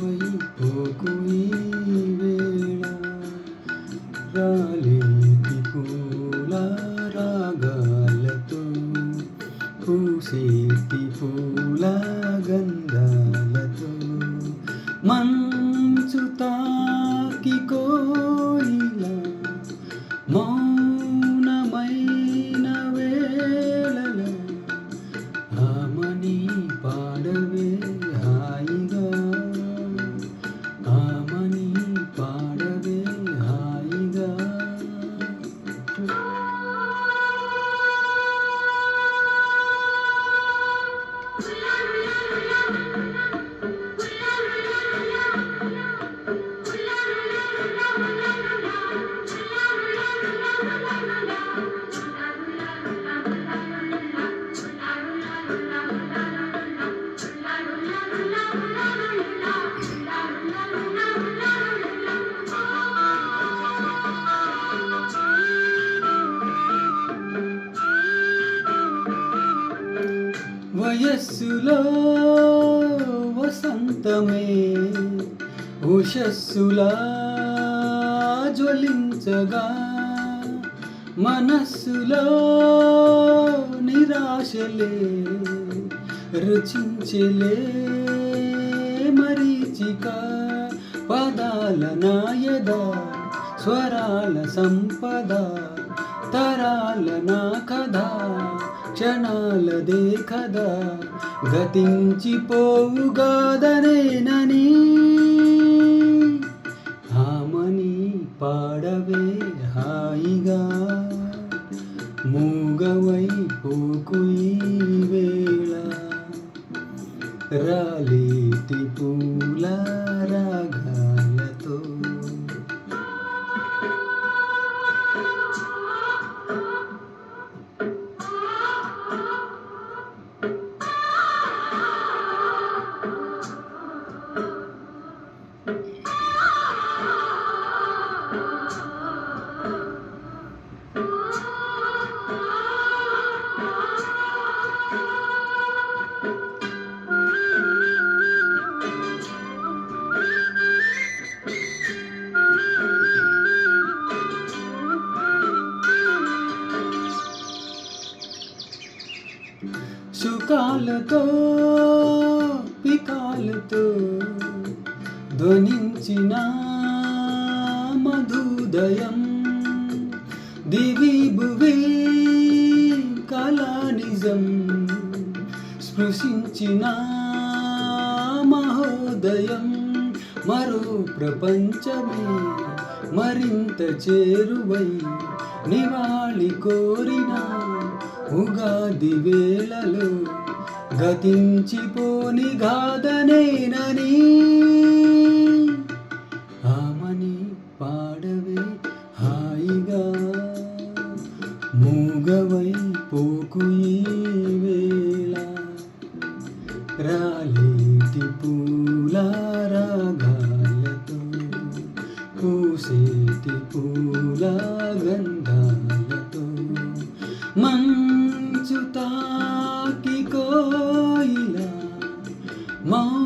వైపుకుని వేళ. గాలికి పూల రాగాలతో పూసేటి పూల గంధాలతో మంచు తాకి కో వయస్సులో వసంతమే ఉషస్సులా జ్వలించగా మనస్సులో నిరాశలే రుచించలే మరీచిక పదాల నాయద స్వరాల సంపద తరాల నా కథ. క్షణాలదే కదా గతించిపోవుగాదనేనని. హామని పాడవే హాయిగా మూగవైపోకు వేళ. రాలేటి పూల రాగా పికాలతో పికాలతో ధ్వనించిన మధుదయం. దివి భువి కళానిజం స్పృశించిన మహోదయం. మరో ప్రపంచమే మరింత చేరువై నివాళి కోరిన ఉగాది వేళలో గతించిపోని గాథనైనని ఆమని పాడవే హాయిగా. మూగవై పోకు వేళ. రాలేటి పూల రాగాలతో పూసేటి పూల గంధాలతో మంచు తాకి కోయిలా మౌ